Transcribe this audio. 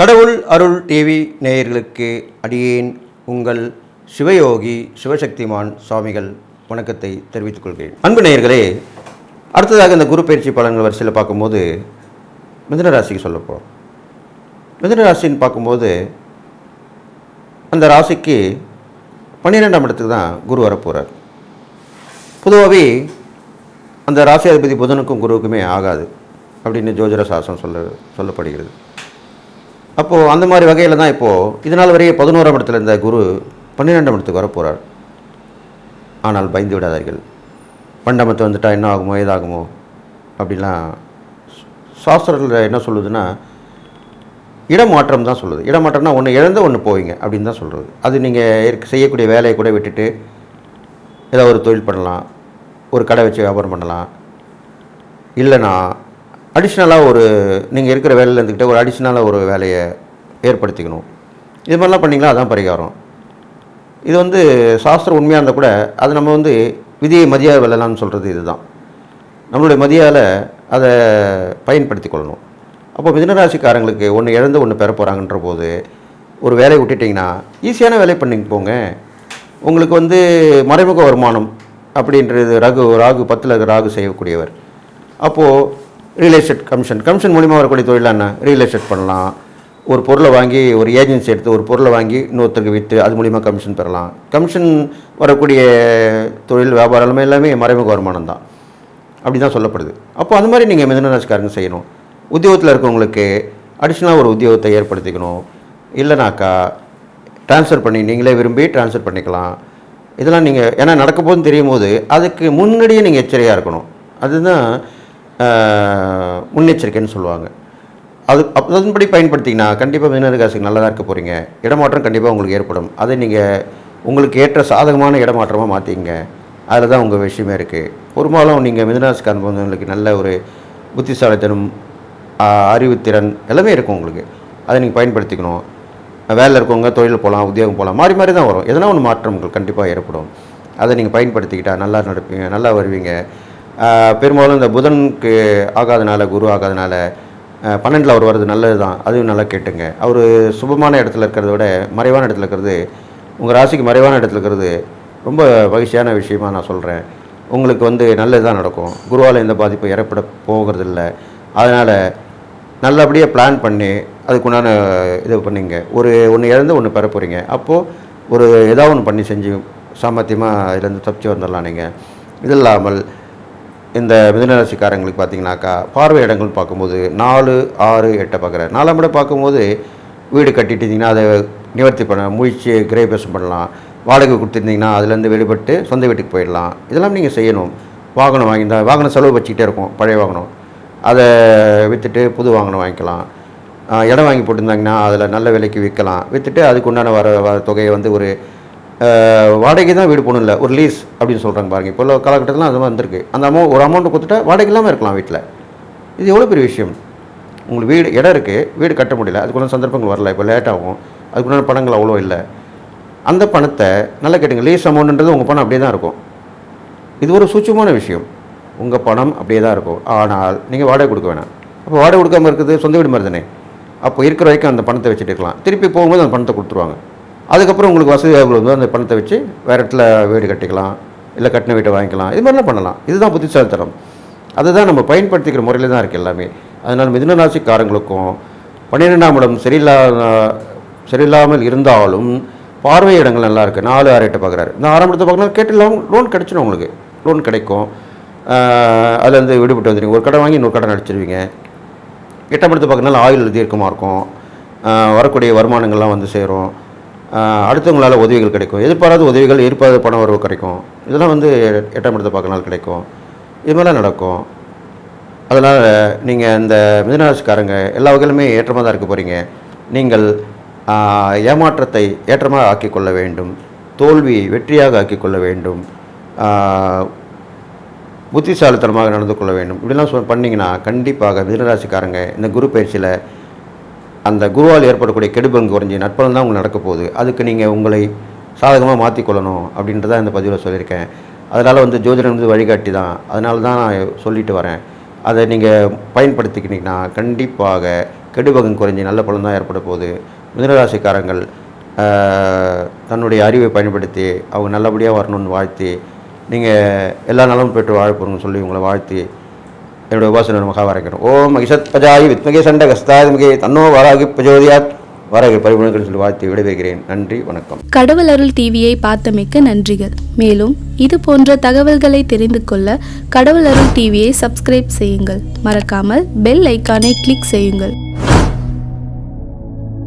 கடவுள் அருள் டிவி நேயர்களுக்கு அடியேன் உங்கள் சிவயோகி சிவசக்திமான் சுவாமிகள் வணக்கத்தை தெரிவித்துக் கொள்கிறேன். அன்பு நேயர்களே அடுத்ததாக இந்த குரு பயிற்சி பலன்கள் வரிசையில் பார்க்கும்போது மிதனராசிக்கு சொல்ல போகிறோம் ராசின்னு பார்க்கும்போது அந்த ராசிக்கு பன்னிரெண்டாம் இடத்துக்கு தான் குரு வரப்போகிறார் பொதுவாகவே அந்த ராசி அதிபதி புதனுக்கும் குருவுக்குமே ஆகாது அப்படின்னு ஜோதிட சாஸ்திரம் சொல்ல சொல்லப்படுகிறது. அப்போது அந்த மாதிரி வகையில் தான் இப்போது இதனால் வரையே பதினோராம் இடத்துல இருந்த குரு பன்னிரெண்டாம் இடத்துக்கு வரப்போகிறார் ஆனால் பயந்து விடாதார்கள். பண்டமத்து வந்துட்டால் என்ன ஆகுமோ ஏதாகுமோ அப்படிலாம் சாஸ்திரத்தில் என்ன சொல்லுதுன்னா இடமாற்றம் தான் சொல்லுது. இடமாற்றம்னா ஒன்று இழந்த ஒன்று போவீங்க அப்படின்னு தான் சொல்கிறது அது நீங்கள் செய்யக்கூடிய வேலையை கூட விட்டுட்டு ஏதோ ஒரு தொழில் பண்ணலாம் ஒரு கடை வச்சு வியாபாரம் பண்ணலாம். இல்லைன்னா அடிஷ்னலாக ஒரு நீங்கள் இருக்கிற வேலையில் இருந்துக்கிட்ட ஒரு அடிஷ்னலாக ஒரு வேலையை ஏற்படுத்திக்கணும். இது மாதிரிலாம் பண்ணிங்களா அதான் பரிகாரம். இது வந்து சாஸ்திரம் உண்மையாக இருந்தால் கூட அது நம்ம வந்து விதியை மதியாக வெல்லலாம்னு சொல்கிறது இதுதான். நம்மளுடைய மதியால் அதை பயன்படுத்தி கொள்ளணும். அப்போ மிதனராசிக்காரங்களுக்கு ஒன்று இழந்து ஒன்று பெற போகிறாங்கன்ற போது ஒரு வேலையை விட்டுட்டிங்கன்னா ஈஸியான வேலை பண்ணிட்டு போங்க. உங்களுக்கு வந்து மறைமுக வருமானம் அப்படின்றது ரகு ராகு பத்தில் ராகு செய்யக்கூடியவர். அப்போது ரியல் எஸ்டேட் கமிஷன் கமிஷன் மூலிமா வரக்கூடிய தொழிலாக என்ன? ரியல் எஸ்டேட் பண்ணலாம். ஒரு பொருளை வாங்கி ஒரு ஏஜென்சி எடுத்து ஒரு பொருளை வாங்கி இன்னொருத்தருக்கு விற்று அது மூலிமா கமிஷன் பெறலாம். கமிஷன் வரக்கூடிய தொழில் வியாபாரம் எல்லாமே மறைமுக வருமானம் தான். அப்படி தான் சொல்லப்படுது. அப்போ அது மாதிரி நீங்கள் மிதனராசிக்காரங்க செய்யணும். உத்தியோகத்தில் இருக்கவங்களுக்கு அடிஷ்னலாக ஒரு உத்தியோகத்தை ஏற்படுத்திக்கணும். இல்லைனாக்கா ட்ரான்ஸ்ஃபர் பண்ணி நீங்களே விரும்பி ட்ரான்ஸ்ஃபர் பண்ணிக்கலாம். இதெல்லாம் நீங்கள் ஏன்னா நடக்க போதுன்னு தெரியும் போது அதுக்கு முன்னாடியே நீங்கள் எச்சரிக்கையாக இருக்கணும். அதுதான் முன்னெச்சரிக்கைன்னு சொல்லுவாங்க. அது அதன்படி பயன்படுத்திங்கன்னா கண்டிப்பாக மிதனராசிக்கு நல்லதாக இருக்க போகிறீங்க இடமாற்றம் கண்டிப்பாக உங்களுக்கு ஏற்படும். அதை நீங்கள் உங்களுக்கு ஏற்ற சாதகமான இடமாற்றமாக மாற்றிங்க அதில் தான் உங்கள் விஷயமே இருக்குது பெரும்பாலும் நீங்கள் மிதனராசிக்காரன் போன்றவங்களுக்கு நல்ல ஒரு புத்திசாலித்தனம் அறிவுத்திறன் எல்லாமே இருக்கும் உங்களுக்கு. அதை நீங்கள் பயன்படுத்திக்கணும். வேலை இருக்கவங்க தொழில் போகலாம் உத்தியோகம் போகலாம் மாறி மாறி தான் வரும். எதனா ஒன்று மாற்றம் உங்களுக்கு கண்டிப்பாக ஏற்படும். அதை நீங்கள் பயன்படுத்திக்கிட்டால் நல்லா நடப்பீங்க நல்லா வருவீங்க. பெரும்பாலும் இந்த புதனுக்கு ஆகாதனால குரு ஆகாதனால பன்னெண்டில் அவர் வர்றது நல்லது தான் அதுவும் நல்லா கேட்டுங்க. அவர் சுபமான இடத்துல இருக்கிறத விட மறைவான இடத்துல இருக்கிறது உங்கள் ராசிக்கு மறைவான இடத்துல இருக்கிறது ரொம்ப மகிழ்ச்சியான விஷயமா நான் சொல்கிறேன் உங்களுக்கு வந்து நல்லது தான் நடக்கும். குருவால் எந்த பாதிப்பும் ஏற்பட இல்லை அதனால் நல்லபடியாக பிளான் பண்ணி அதுக்குண்டான இது பண்ணிங்க. ஒரு ஒன்று இழந்து ஒன்று பெற போகிறீங்க அப்போது ஒரு ஏதாவது ஒன்று பண்ணி செஞ்சு சாமர்த்தியமாக இதுலேருந்து தப்பிச்சு வந்துடலாம் நீங்கள் இது இல்லாமல் இந்த மிதனராசிக்காரங்களுக்கு பார்த்தீங்கன்னாக்கா பார்வை இடங்கள் பார்க்கும்போது நாலு ஆறு எட்டை பார்க்குறாரு. நாலாம் இடம் பார்க்கும்போது வீடு கட்டிட்டீங்கன்னா அதை நிவர்த்தி பண்ண முழிச்சு கிரேபேசம் பண்ணலாம். வாடகை கொடுத்துருந்தீங்கன்னா அதுலேருந்து வெளிப்பட்டு சொந்த வீட்டுக்கு போயிடலாம். இதெல்லாம் நீங்கள் செய்யணும். வாகனம் வாங்கியிருந்தா வாகனம் செலவு வச்சுக்கிட்டே இருக்கும் பழைய வாகனம். அதை விற்றுட்டு புது வாகனம் வாங்கிக்கலாம். இடம் வாங்கி போட்டிருந்தாங்கன்னா அதில் நல்ல விலைக்கு விற்கலாம். விற்றுட்டு அதுக்கு உண்டான வர வர தொகையை வந்து ஒரு வாடகை தான் வீடு போகணும் இல்லை ஒரு லீஸ் அப்படின்னு சொல்கிறாங்க பாருங்கள் இப்போ உள்ள காலகட்டத்தில் அது மாதிரி வந்திருக்கு அந்த அமௌண்ட் ஒரு அமௌண்ட்டு கொடுத்துட்டா வாடகை இல்லாமல் இருக்கலாம் வீட்டில் இது எவ்வளோ பெரிய விஷயம்? உங்களுக்கு வீடு இடம் இருக்குது வீடு கட்ட முடியல அதுக்குள்ள சந்தர்ப்பங்கள் வரல இப்போ லேட் ஆகும் அதுக்குள்ள பணங்கள் அவ்வளோ இல்லை. அந்த பணத்தை நல்லா கேட்டுங்க லீஸ் அமௌண்ட்டுன்றது உங்கள் பணம் அப்படியே தான் இருக்கும். இது ஒரு சூட்சமான விஷயம். உங்கள் பணம் அப்படியே தான் இருக்கும். ஆனால் நீங்கள் வாடகை கொடுக்க வேணாம். அப்போ வாடகை கொடுக்காம இருக்குது சொந்த வீடு மாதிரி தானே. அப்போ இருக்கிற வரைக்கும் அந்த பணத்தை வச்சுட்டு இருக்கலாம். திருப்பி போகும்போது அந்த பணத்தை கொடுத்துருவாங்க. அதுக்கப்புறம் உங்களுக்கு வசதி எவ்வளோ அந்த பணத்தை வச்சு வேறு இடத்துல வீடு கட்டிக்கலாம் இல்லை கட்டின வீட்டை வாங்கிக்கலாம். இது மாதிரிலாம் பண்ணலாம். இதுதான் புத்திசாலித்தனம். அதை தான் நம்ம பயன்படுத்திக்கிற முறையில் தான் இருக்குது எல்லாமே. அதனால் மிதுன ராசிக்காரங்களுக்கும் பன்னிரெண்டாம் இடம் சரியில்லா சரியில்லாமல் இருந்தாலும் பார்வை இடங்கள் நல்லா இருக்குது நாலு ஆறு எட்டு பார்க்குறாரு இந்த ஆறாம் இடத்தை பார்க்கலாம் கேட்டு லோன் லோன் உங்களுக்கு. லோன் கிடைக்கும். அதுலேருந்து விடுபட்டு வந்துடுங்க ஒரு கடன் வாங்கி இன்னொரு கடன் அடிச்சிருவீங்க எட்டாம் இடத்தை பார்க்கறதுனால ஆயுள் தீர்க்கமாக இருக்கும். வரக்கூடிய வருமானங்கள்லாம் வந்து சேரும். அடுத்தவங்களால் உதவிகள் கிடைக்கும். எதிர்பாராத உதவிகள் எதிர்பாராத பண வரவு கிடைக்கும். இதெல்லாம் வந்து எட்டாம் இடத்தை பார்க்கறனால கிடைக்கும். இது மாதிரிலாம் நடக்கும். அதனால் நீங்கள் இந்த மிதனராசிக்காரங்க எல்லா வகையிலுமே ஏற்றமாக தான் இருக்க போகிறீங்க நீங்கள் ஏமாற்றத்தை ஏற்றமாக ஆக்கிக்கொள்ள வேண்டும். தோல்வியை வெற்றியாக ஆக்கிக்கொள்ள வேண்டும். புத்திசாலித்தனமாக நடந்து கொள்ள வேண்டும். இப்படிலாம் சொ பண்ணிங்கன்னா கண்டிப்பாக மிதனராசிக்காரங்க இந்த குரு பயிற்சியில் அந்த குருவால் ஏற்படக்கூடிய கெடுபங்கு குறைஞ்சி நட்பலம் தான் உங்களுக்கு நடக்க போகுது. அதுக்கு நீங்கள் உங்களை சாதகமாக மாற்றிக்கொள்ளணும் அப்படின்றத இந்த பதிவில் சொல்லியிருக்கேன். அதனால் வந்து ஜோதிடம் வந்து வழிகாட்டி தான். அதனால தான் நான் சொல்லிட்டு வரேன். அதை நீங்கள் பயன்படுத்திக்கிட்டீங்கன்னா கண்டிப்பாக கெடுபகம் குறைஞ்சி நல்ல பலன் தான் ஏற்பட போகுது. மிதனராசிக்காரங்கள் தன்னுடைய அறிவை பயன்படுத்தி அவங்க நல்லபடியாக வரணும்னு வாழ்த்தி நீங்கள் எல்லா நலமும் பெற்று வாழப்போறோம்னு சொல்லி உங்களை வாழ்த்தி என்னுடைய உபாசனை மகாவாரக்கிறோம் ஓம் மகிஷத் பஜாயி வித்மகே சண்ட தன்னோ வாராகி பிரஜோதியாத் வாராகி பரிபுணங்கள் சொல்லி வாழ்த்து விடைபெறுகிறேன் நன்றி வணக்கம் கடவுள் அருள் டிவியை பார்த்தமைக்க நன்றிகள் மேலும் இது போன்ற தகவல்களை தெரிந்து கொள்ள கடவுள் அருள் டிவியை சப்ஸ்கிரைப் செய்யுங்கள் மறக்காமல் பெல் ஐக்கானை கிளிக் செய்யுங்கள்